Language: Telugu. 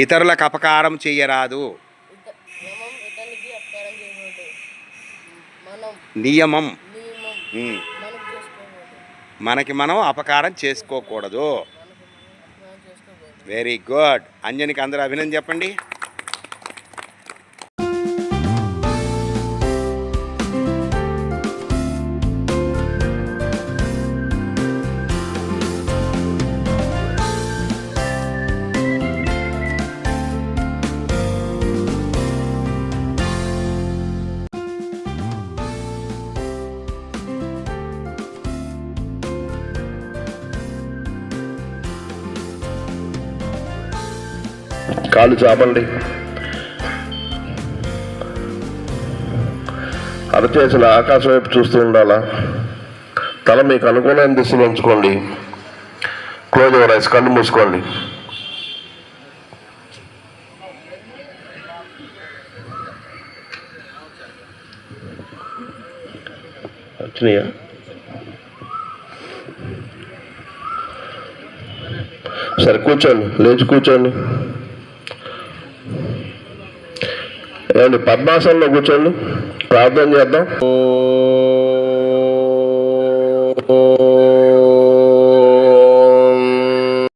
ఇతరులకు అపకారం మనం నియమం. మనకు మనం అపకారం చేసుకోకూడదు. వెరీ గుడ్ అంజనికి అందరూ అభినందన చెప్పండి. కాళ్ళు చాపండి. అరచేతుల ఆకాశం వైపు చూస్తూ ఉండాలా? తల మీకు అనుకూలమైన దిశలో ఉంచుకోండి. క్లోజ్ యువర్ ఐస్ కళ్ళు మూసుకోండి. వచ్చినాయా? సరే కూర్చోండి. లేచి కూర్చోండి. ఏమండి పద్మాసనంలో కూర్చోండి. ప్రార్థన చేద్దాం.